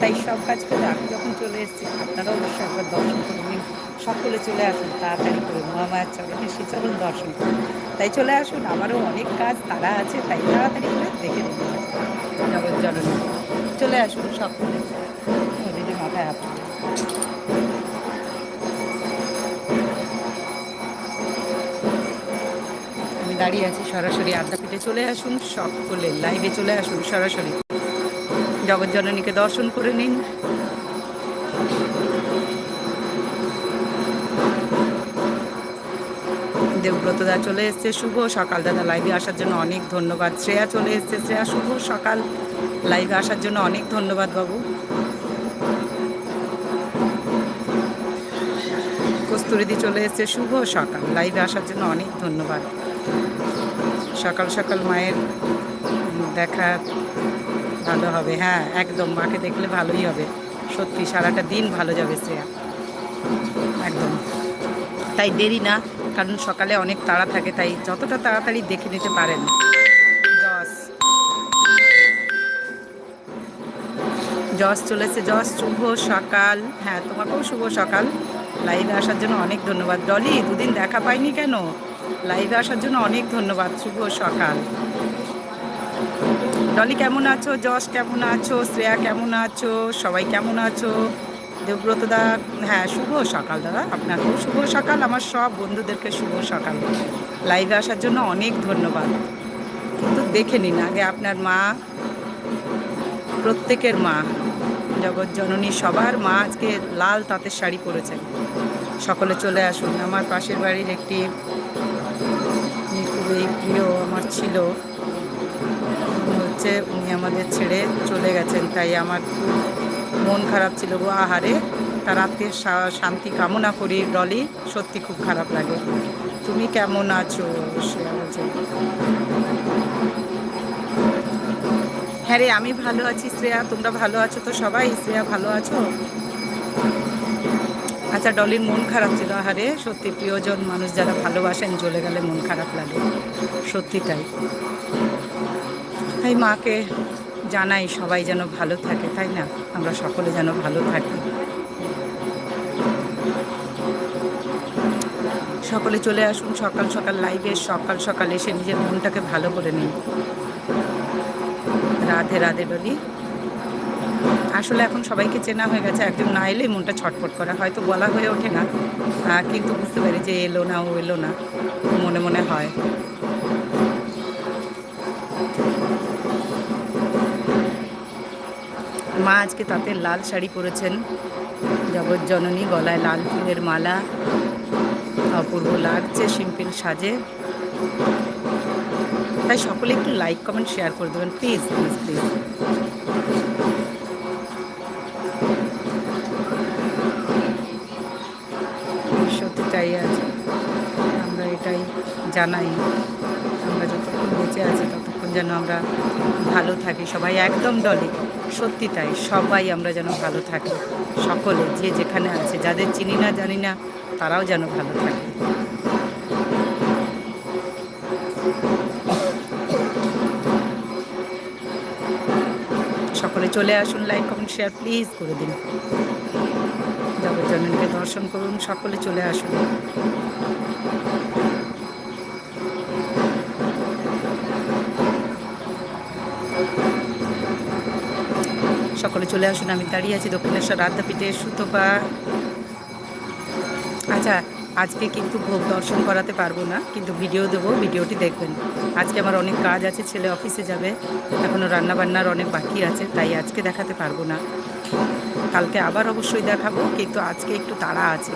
তাই সব কাজ করে আমি যখন চলে এসেছি আপনারা অবশ্যই একবার দর্শন করে নিন সকলে চলে আসুন তাড়াতাড়ি করে মহামায়ার চরণে সে চরণ দর্শন করুন। তাই চলে আসুন আমারও অনেক কাজ তারা আছে তাই তাড়াতাড়ি করে দেখে নিন। জগৎ জননী? চলে আসুন সকলে। দিদি মাথায় হাত আমি দাঁড়িয়ে আছি সরাসরি আড্ডাপিঠে চলে আসুন সকলে লাইভে চলে আসুন সরাসরি। জগৎ জননীকে দর্শন করে নিন। দেবব্রত দা চলে এসছে, শুভ সকাল। দাদা লাইভে আসার জন্য অনেক ধন্যবাদ। শ্রেয়া চলে এসছে, শ্রেয়া, শুভ সকাল। লাইভে আসার জন্য অনেক ধন্যবাদ বাবু। কস্তুরিদি চলে এসছে, শুভ সকাল। লাইভে আসার জন্য অনেক ধন্যবাদ। সকাল সকাল মায়ের দেখা ভালো হবে হ্যাঁ একদম। মাকে দেখলে ভালোই হবে। সত্যি, সারাটা দিন ভালো যাবে শ্রেয়া। একদম। তাই দেরি না, কারণ সকালে অনেক তাড়া থাকে, তাই যতটা তাড়াতাড়ি দেখে নিতে পারেন। জস। জস চলেছে জস, শুভ সকাল। হ্যাঁ তোমাকেও শুভ সকাল। লাইভে আসার জন্য অনেক ধন্যবাদ। ডলি, দুদিন দেখা পাইনি কেন? লাইভে আসার জন্য অনেক ধন্যবাদ। শুভ সকাল। ডলি কেমন আছো? যশ কেমন আছো? শ্রেয়া কেমন আছো? সবাই কেমন আছো? দেবব্রত দা হ্যাঁ শুভ সকাল দাদা। আপনাকেও শুভ সকাল, আমার সব বন্ধুদেরকে শুভ সকাল। লাইভে আসার জন্য অনেক ধন্যবাদ। কিন্তু দেখে নিন, আগে আপনার মা, প্রত্যেকের মা, জগৎ জননী সবার মা আজকে লাল তাঁতের শাড়ি পরেছেন। সকলে চলে আসুন। আমার পাশের বাড়ির একটি খুবই প্রিয়, আমার ছিল হচ্ছে উনি আমাদের ছেড়ে চলে গেছেন। তাই আমার মন খারাপ ছিল গো আহারে। তার আত্মীয় শান্তি কামনা করি, ডলি। সত্যি খুব খারাপ লাগে। তুমি কেমন আছো? হ্যাঁ রে, আমি ভালো আছি শ্রেয়া। তোমরা ভালো আছো তো সবাই? শ্রেয়া, ভালো আছো? আচ্ছা ডলির মন খারাপ ছিল আহারে। সত্যি প্রিয়জন মানুষ যারা ভালোবাসেন চলে গেলে মন খারাপ লাগে। সত্যি তাই মাকে জানাই সবাই যেন ভালো থাকে, তাই না? আমরা সকলে যেন ভালো থাকি। সকলে চলে আসুন, সকাল সকাল লাইভে সকাল সকাল এসে নিজের মনটাকে ভালো করে নিন। রাধে রাধে ডলি আসলে এখন সবাইকে চেনা হয়ে গেছে, একজন না এলেই মনটা ছটফট করা। হয়তো বলা হয়ে ওঠে না কিন্তু বুঝতে পারি যে এলো না, ও এলো না, মনে মনে হয়। মা আজকে তাতে লাল শাড়ি পরেছেন। জগৎ জননী গলায় লাল ফুলের মালা, অপূর্ব লাগছে, সিম্পল সাজে। তাই সকলে একটু লাইক কমেন্ট শেয়ার করে দেবেন প্লিজ প্লিজ প্লিজ সত্যিটাই আছে। আমরা এটাই জানাই। আমরা যতক্ষণ বেঁচে আছি, ততক্ষণ যেন আমরা ভালো থাকি। সবাই একদম ডলে সত্যি তাই, সবাই আমরা যেন ভালো থাকি, সকলে, যে যেখানে আছে, যাদের চিনি না, জানি না, তারাও যেন ভালো থাকে। সকলে চলে আসুন লাইক কমেন্ট শেয়ার প্লিজ করে দিন। জগজ্জননীকে দর্শন করুন, সকলে চলে আসুন। সকলে চলে আসুন, আমি দাঁড়িয়ে আছি দক্ষিণেশ্বর রাধাপীঠে সুতপা। আচ্ছা আজকে কিন্তু ভোগ দর্শন করাতে পারব না, কিন্তু ভিডিও দেবো, ভিডিওটি দেখবেন। আজকে আমার অনেক কাজ আছে, ছেলে অফিসে যাবে এখনও রান্নাবান্নার অনেক বাকি আছে, তাই আজকে দেখাতে পারব না। কালকে আবার অবশ্যই দেখাবো, কিন্তু আজকে একটু তাড়া আছে।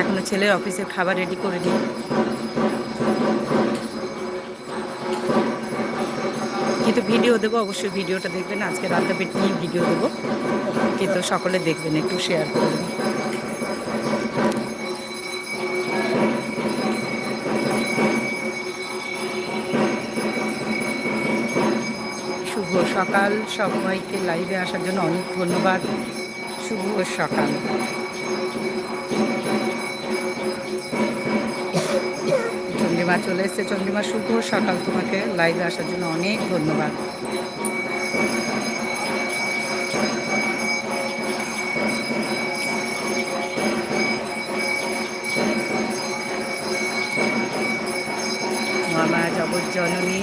এখনও ছেলের অফিসের খাবার রেডি করে দিই কিন্তু ভিডিও দেবো, অবশ্যই ভিডিওটা দেখবেন। আজকে রাতে পেট নিয়ে ভিডিও দেবো। কিন্তু সকলে দেখবেন, একটু শেয়ার করবেন। শুভ সকাল, সবাইকে লাইভে আসার জন্য অনেক ধন্যবাদ। শুভ সকাল। চন্দ্রিমা চলে এসছে চন্দ্রিমা শুভ। সকাল তোমাকে লাইভে আসার জন্য অনেক ধন্যবাদ। মামা জগজ্জননী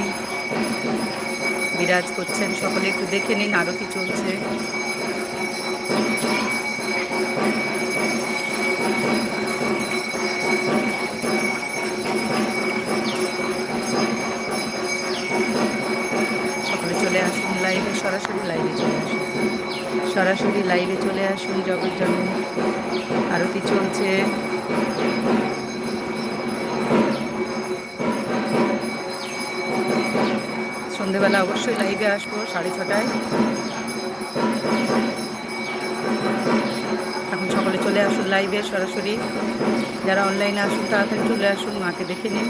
বিরাজ করছেন। সকলে একটু দেখে নিন আরতি চলছে সকলে চলে আসুন লাইভে সরাসরি লাইভে চলে আসুন। সরাসরি লাইভে চলে আসুন জগজ্জননী আরতি চলছে। সন্ধেবেলা অবশ্যই লাইভে আসব সাড়ে ছটায়। এখন সকলে চলে আসুন লাইভে সরাসরি। যারা অনলাইনে আসুন, তাড়াতাড়ি চলে আসুন, মাকে দেখে নিন।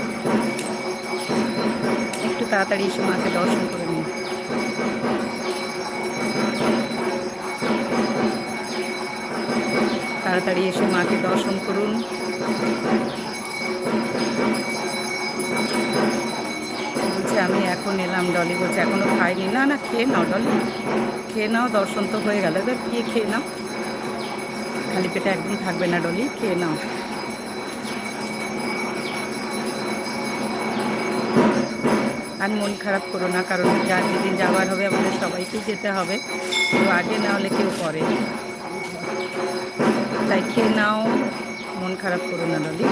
একটু তাড়াতাড়ি এসে মাকে দর্শন করে তাড়াতাড়ি এসে মাকে দর্শন করুন। বলছে, আমি এখন এলাম ডলি। বলছে, এখনও খাইনি। না না, খেয়ে নাও ডলি। খেয়ে নাও, দর্শন তো হয়ে গেল। এবার গিয়ে খেয়ে নাও। খালি পেটে একদম থাকবে না ডলি, খেয়ে নাও। আর মন খারাপ করো না, কারণ যার যেদিন যাওয়ার হবে, আমাদের সবাইকেই যেতে হবে। তো আগে না হলে কেউ করে তাই খেয়ে নাও, মন খারাপ করো না ডলি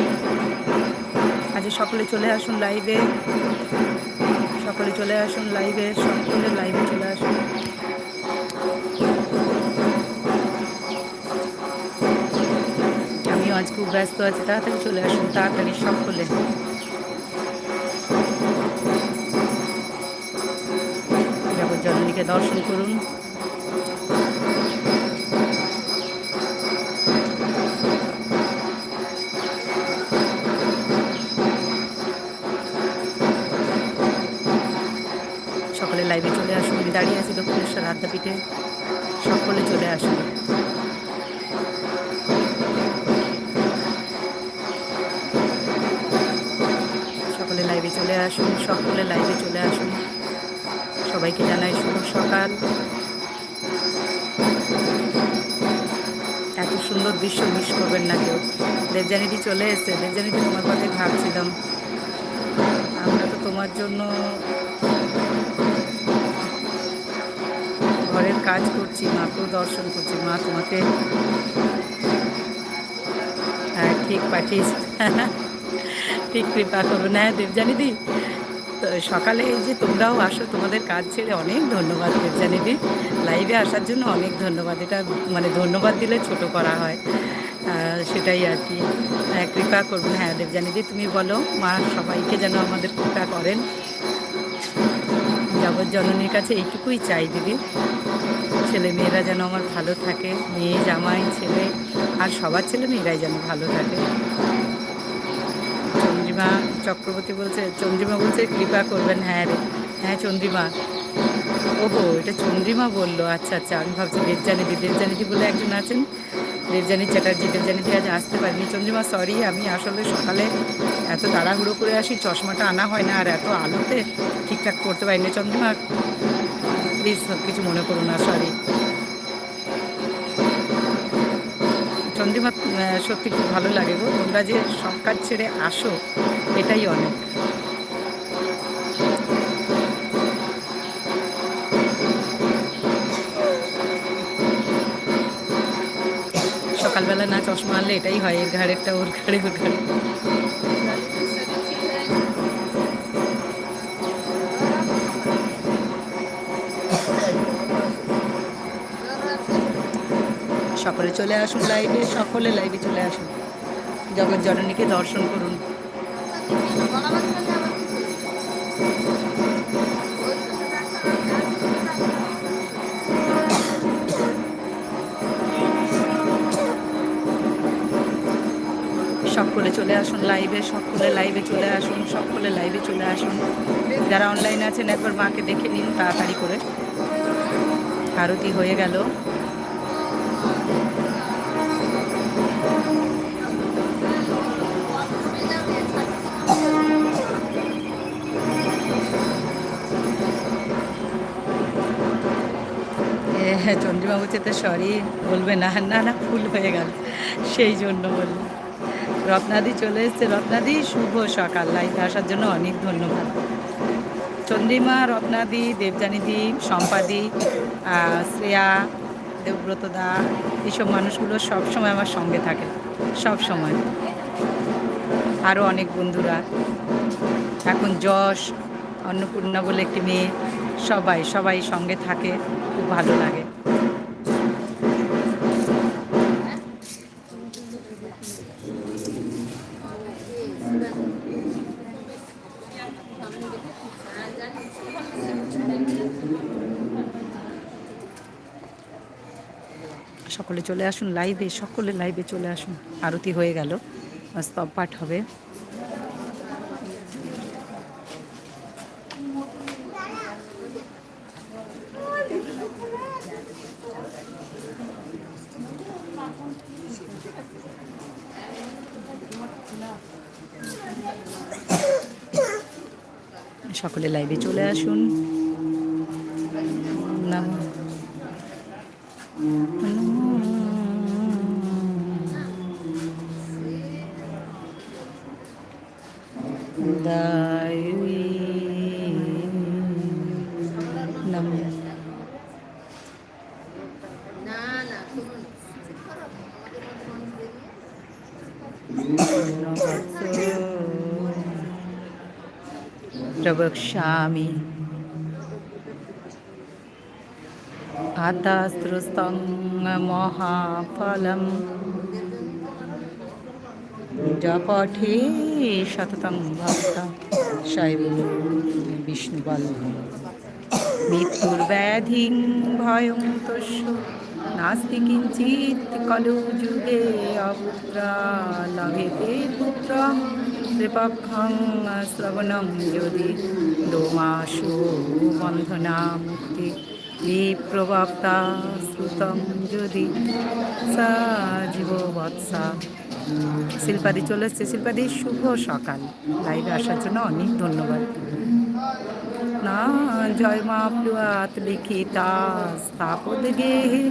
আজ সকলে চলে আসুন লাইভে সকলে চলে আসুন লাইভে সকলে লাইভে চলে আসুন। আমিও আজ খুব ব্যস্ত আছি, তাড়াতাড়ি চলে আসুন, তাড়াতাড়ি সকলে জগজ্জননীকে দর্শন করুন। দাঁড়িয়ে আছি দক্ষিণেশ্বর আদ্যাপীঠে সকলে চলে আসুন। সকলে লাইভে চলে আসুন, সকলে লাইভে চলে আসুন। সবাইকে জানাই শুভ সকাল। এত সুন্দর দৃশ্য মিস করবেন না কেউ। দেবজানিদি চলে এসছে। দেবজানিদি তোমার কথাই ভাবছিলাম। আমরা তো তোমার জন্য ঘরের কাজ করছি মাকেও দর্শন করছি মা তোমাকে হ্যাঁ ঠিক পাঠিয়েছ। ঠিক কৃপা করব না হ্যাঁ দেবজানিদি তো সকালে এই যে তোমরাও আসো তোমাদের কাজ ছেড়ে অনেক ধন্যবাদ দেবজানিদি লাইভে আসার জন্য অনেক ধন্যবাদ। এটা মানে ধন্যবাদ দিলে ছোট করা হয়। সেটাই আর কি। হ্যাঁ, কৃপা করবেন হ্যাঁ দেবজানিদি তুমি বলো মা সবাইকে যেন আমাদের কৃপা করেন। জগৎ জননীর কাছে এইটুকুই চাই দিদি। ছেলে মেয়েরা যেন আমার ভালো থাকে, মেয়ে, জামাই, ছেলে আর সবার ছেলে মেয়েরাই যেন ভালো থাকে। চন্দ্রিমা চক্রবর্তী বলছে, চন্দ্রিমা বলছে, কৃপা করবেন। হ্যাঁ রে হ্যাঁ চন্দ্রিমা। ওহো, এটা চন্দ্রিমা বলল। আচ্ছা আচ্ছা আমি ভাবছি দেবজানিদি দেবজানিদি বলে একজন আছেন। দেবজানি চ্যাটার্জি দেবজানিদি আজ আসতে পারিনি। চন্দ্রিমা সরি আমি আসলে সকালে এত তাড়াহুড়ো করে আসি, চশমাটা আনা হয় না আর এত আলোতে ঠিকঠাক করতে পারিনি। চন্দ্রিমা প্লিজ সব কিছু মনে করো না সরি চন্দ্রিমা সত্যি খুব ভালো লাগে গো। তোমরা যে সব কাজ ছেড়ে আসো, এটাই অনেক। সকালবেলা না চশমা আনলে এটাই হয়, এর ঘাড়েরটা, ওর ঘাড়ে ওর ঘাড়ে। সকলে চলে আসুন লাইভে সকলে লাইভে চলে আসুন। জগৎ জননীকে দর্শন করুন। সকলে চলে আসুন লাইভে সকলে লাইভে চলে আসুন, সকলে লাইভে চলে আসুন। যারা অনলাইনে আছেন, একবার মাকে দেখে নিন তাড়াতাড়ি করে। আরতি হয়ে গেল। হ্যাঁ চন্দ্রিমা বলছে তো সরি বলবে না না না ফুল হয়ে গেল। সেই জন্য বলল রত্নাদি চলে এসছে। রত্নাদি, শুভ সকাল। লাইফে আসার জন্য অনেক ধন্যবাদ। চন্দ্রিমা, রত্নাদি দেবজানিদি সম্পাদি শ্রেয়া দেবব্রত দা এইসব মানুষগুলো সব সময় আমার সঙ্গে থাকে। সব সময় আরও অনেক বন্ধুরা। এখন যশ, অন্নপূর্ণা বলে একটি মেয়ে। সবাই সবাই সঙ্গে থাকে। খুব ভালো লাগে সকলে চলে আসুন লাইভে সকলে লাইভে চলে আসুন। আরতি হয়ে গেল স্তব পাঠ হবে। সকলে লাইভে চলে আসুন। प्रवक्ष्यामि आतास्त्रस्तं महाफलं जपठे शततं भक्त शैव विष्णुबल्लभ মৃত্যুর্ব্যাধিং ভয়ং তস্য নাস্তি কিঞ্চিৎ কলু যুগে অপুত্রা লভেতে পুত্র ত্রিপক্ষং শ্রবণং যদি দোমাসু বন্ধনা মুক্তি বিপ্রবক্তা শ্রুতম যদি সা জীব বৎসা। শিল্পাদি চলে এসছে। শিল্পাদি, শুভ সকাল। লাইভে আসার জন্য অনেক ধন্যবাদ। না, জয় মা প্লুয়াত লিখিতা স্থাপদ গেহে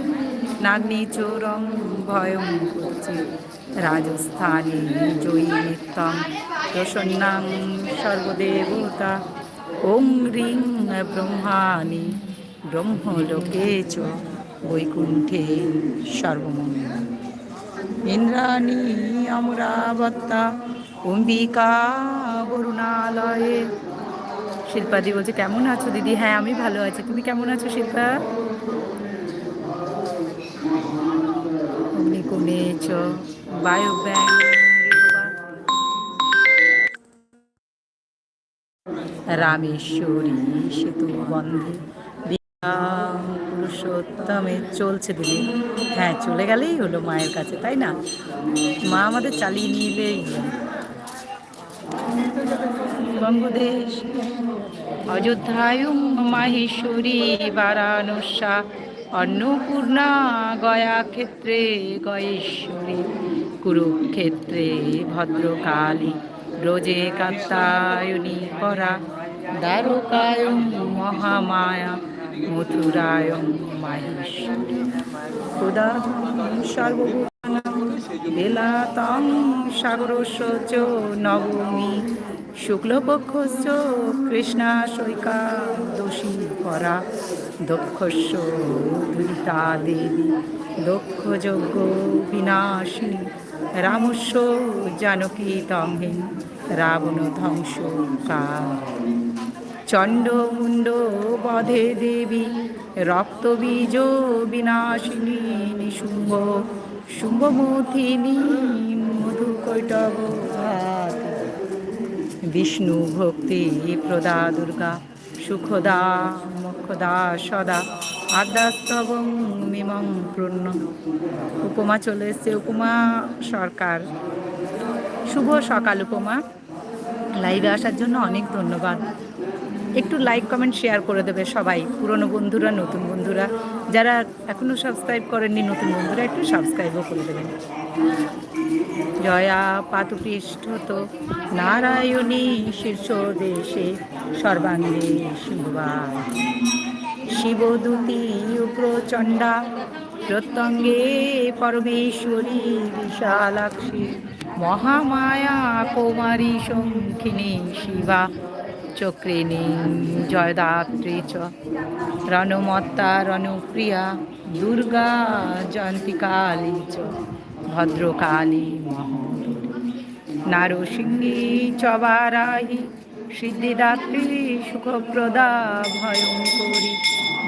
নাগ্নি চোরং ভয়ং করছে রাজস্থানে জয়ী নিত্যম প্রসন্নাং সর্বদেবতা ওং রিং ব্রহ্মাণি ব্রহ্মলোকে চ বৈকুণ্ঠে সর্বমঙ্গল ইন্দ্রাণী অমরাবত্তা অম্বিকা বরুণালয়ে শিল্পাদি বলছে, কেমন আছো দিদি? হ্যাঁ আমি ভালো আছি। তুমি কেমন আছো শিল্পা? অমনি কমেছ বায়ু ব্যাং রামেশ্বরী, সেতু বিরাম পুরুষোত্তমে চলছে দিদি। হ্যাঁ চলে গেলেই হলো মায়ের কাছে, তাই না? মা আমাদের চালিয়ে নিলেই বঙ্গদেশ। অযোধ্যায়ুং মাহেশ্বরী, বারাণসা, অন্নপূর্ণা গয়া ক্ষেত্রে গয়েশ্বরী। কুরুক্ষেত্রে ভদ্রকালী রোজে কাত্তায়নী পরা, দ্বারকায়ং মহামায়া, মথুরায়ং মাহেশ্বরী। খুদা সাগরস্য নবমী শুক্লপক্ষস্য কৃষ্ণা সৈকা দোষী পরা দক্ষস্য দুরিতা দেবী, দক্ষযজ্ঞ বিনাশিনী। রামস্য জানকী তমহে রাবণ ধ্বংস চণ্ড মুণ্ড বধে দেবী রক্তবীজ বিনাশিনী নিশুম্ভ শুম্ভমথিনী মধুকৈটব বিষ্ণু ভক্তি প্রদা দুর্গা, সুখদা মুখদা সদা আদ্যাস্তবং মিমং পূর্ণ। উপমা চলে এসছে, উপমা সরকার। শুভ সকাল, উপমা। লাইভে আসার জন্য অনেক ধন্যবাদ। একটু লাইক কমেন্ট শেয়ার করে দেবে সবাই, পুরনো বন্ধুরা, নতুন বন্ধুরা। যারা এখনও সাবস্ক্রাইব করেননি, নতুন বন্ধুরা, একটু সাবস্ক্রাইবও করে দেবেন। জয়া পাতুপৃষ্ঠত নারায়ণী শীর্ষ দেশে সর্বাঙ্গে শিবা শিবদূতি প্রচণ্ডা প্রত্যঙ্গে পরমেশ্বরী বিশালাক্ষী, মহামায়া কৌমারী শঙ্খিনী শিবা, চক্রিণী জয়দাত্রী চ রণমত্তা রণপ্রিয়া, দুর্গা জয়ন্তী কালী চ। ভদ্রকালী মহোদরী নারসিংহী চবারাহি, সিদ্ধিদাত্রী সুখপ্রদা ভয়ঙ্করী,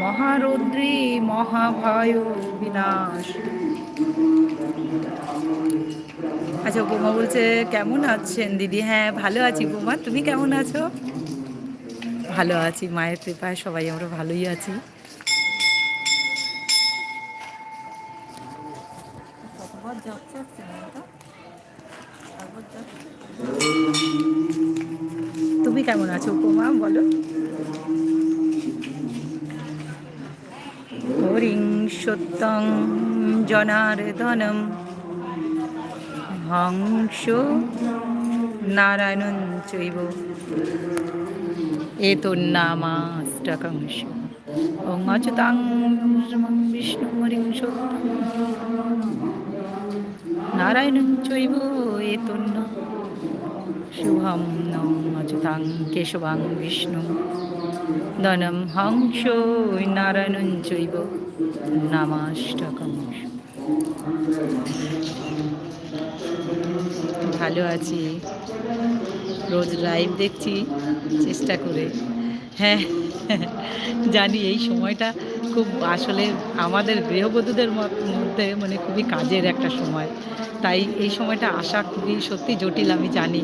মহারৌদ্রী মহাভয় বিনাশ। আচ্ছা বোমা বলছে, কেমন আছেন দিদি? হ্যাঁ ভালো আছি বোমা তুমি কেমন আছো? ভালো আছি, মায়ের কৃপায় সবাই আমরা ভালোই আছি। তুমি কেমন আছো উপমা? বলো। হরিং সত্যং জনার্দনম হংস নারায়ণন চৈব। এতন্নামাষ্টকংশ ওং অচ্যুতাং বিষ্ণু হরিং সত্যং। নারায়ণন চৈব এতন্ন। শুভম অচ্যুতাং কেশবাং বিষ্ণু ধনম হংস নারায়ণন চৈব নামাষ্টকংশ ভালো আছি। রোজ লাইভ দেখছি, চেষ্টা করে। হ্যাঁ জানি এই সময়টা খুব আসলে আমাদের গৃহবধূদের মধ্যে মানে খুবই কাজের একটা সময়। তাই এই সময়টা আসা খুবই সত্যি জটিল, আমি জানি।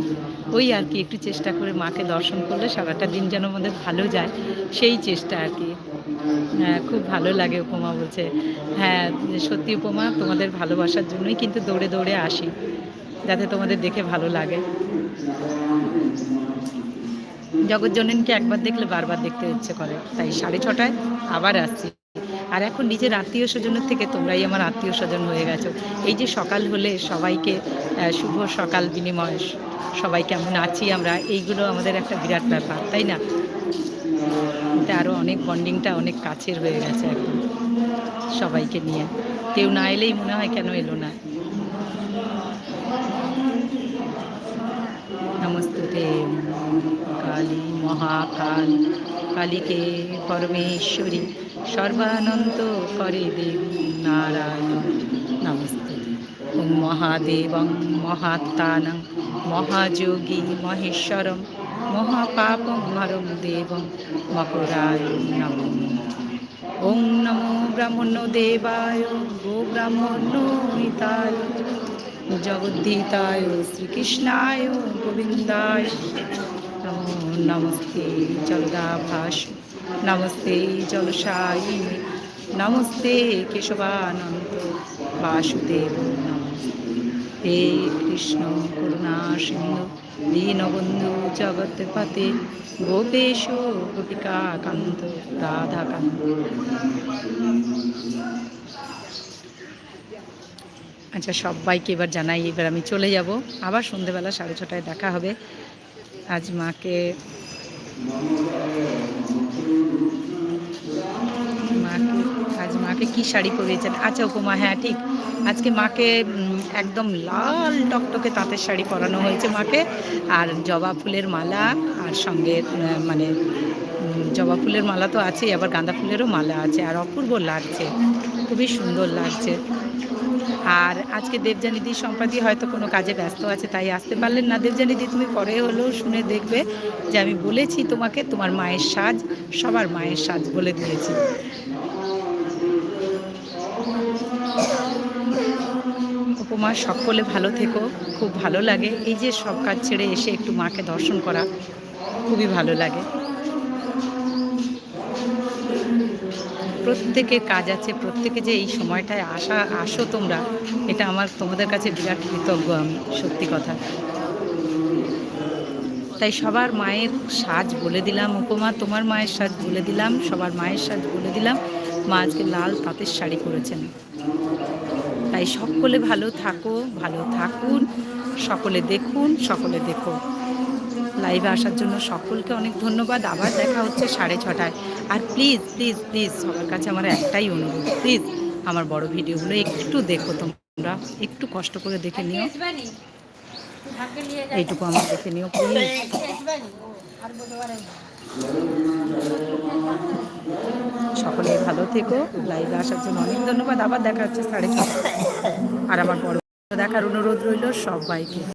ওই আর কি, একটু চেষ্টা করে মাকে দর্শন করলে সারাটা দিন যেন আমাদের ভালো যায়, সেই চেষ্টা আর কি। হ্যাঁ খুব ভালো লাগে উপমা বলছে। হ্যাঁ সত্যি উপমা, তোমাদের ভালোবাসার জন্যই কিন্তু দৌড়ে দৌড়ে আসি, যাতে তোমাদের দেখে ভালো লাগে। জগৎজননীকে একবার দেখলে বারবার দেখতে ইচ্ছে করে, তাই সাড়ে ছটায় আবার আসছি। আর এখন নিজের আত্মীয় স্বজনের থেকে তোমরাই আমার আত্মীয় স্বজন হয়ে গেছো। এই যে সকাল হলে সবাইকে শুভ সকাল বিনিময়। সবাই কেমন আছি আমরা? এইগুলো আমাদের একটা বিরাট ব্যাপার, তাই না? এটা আরও অনেক বন্ডিংটা অনেক কাছের হয়ে গেছে এখন সবাইকে নিয়ে। কেউ না এলেই মনে হয় কেন এলো না। নমস্তুতে, কালী মহাকাল, কালীকে পরমেশ্বরী। সর্বানন্ত করে দেবী নারায়ণ। নমস্তে। ওম মহাদেবং, মহাত্মানং, মহাযোগী মহেশ্বরম, মহাপাপং হরম দেবং, মকরায় নমঃ। ওং নমো ব্রাহ্মণ দেবায়, গো ব্রাহ্মণ হিতায়। জগদ্ধিতায়, শ্রীকৃষ্ণায়, গোবিন্দায়। নমো, নমস্তে। জলদাভাস। নমস্তে জলসায়িনী নমস্তে কেশবানন্দ বাসুদেব হে কৃষ্ণ করুণা সিন্ধু দীনবন্ধু জগৎপতে গোপেশ গোপিকা কান্ত রাধাকান্ত আচ্ছা সবাইকে এবার জানাই, এবার আমি চলে যাব। আবার সন্ধেবেলা সাড়ে ছটায় দেখা হবে। আজ মাকে মাকে, আজ মাকে কি শাড়ি পরিয়েছেন? আচ্ছা উপমা হ্যাঁ ঠিক। আজকে মাকে একদম লাল টকটকে তাঁতের শাড়ি পরানো হয়েছে মাকে, আর জবা ফুলের মালা, আর সঙ্গে মানে জবা ফুলের মালা তো আছেই, আবার গাঁদা ফুলেরও মালা আছে, আর অপূর্ব লাগছে। খুবই সুন্দর লাগছে। আর আজকে দেবজানিদি সম্পাদি হয়তো কোনো কাজে ব্যস্ত আছে, তাই আসতে পারলেন না। দেবজানিদি তুমি পরে হলেও শুনে দেখবে যে আমি বলেছি তোমাকে, তোমার মায়ের সাজ, সবার মায়ের সাজ বলে দিয়েছি। উপমা সকলে ভালো থেকো, খুব ভালো লাগে। এই যে সব কাজ ছেড়ে এসে একটু মাকে দর্শন করা, খুবই ভালো লাগে। প্রত্যেকের কাজ আছে, প্রত্যেকে যে এই সময়টায় আসা, আসো তোমরা, এটা আমার, তোমাদের কাছে বিরাট কৃতজ্ঞ আমি সত্যি কথা। তাই সবার মায়ের সাজ বলে দিলাম, উপমা তোমার মায়ের সাজ বলে দিলাম, সবার মায়ের সাজ বলে দিলাম। মা আজকে লাল তাঁতের শাড়ি করেছেন। তাই সকলে ভালো থাকো, ভালো থাকুন, সকলে দেখুন, সকলে দেখো। লাইভে আসার জন্য সকলকে অনেক ধন্যবাদ। আবার দেখা হচ্ছে সাড়ে ছটায়। আর প্লিজ প্লিজ প্লিজ সবার কাছে আমার একটাই অনুরোধ প্লিজ আমার বড় ভিডিওগুলো একটু দেখো তোমরা, একটু কষ্ট করে দেখে নিও। এইটুকু আমার দেখে নিও সকলে ভালো থেকো লাইভে আসার জন্য অনেক ধন্যবাদ, আবার দেখা হচ্ছে সাড়ে আর আমার বড় দেখার অনুরোধ রইল সবাইকে।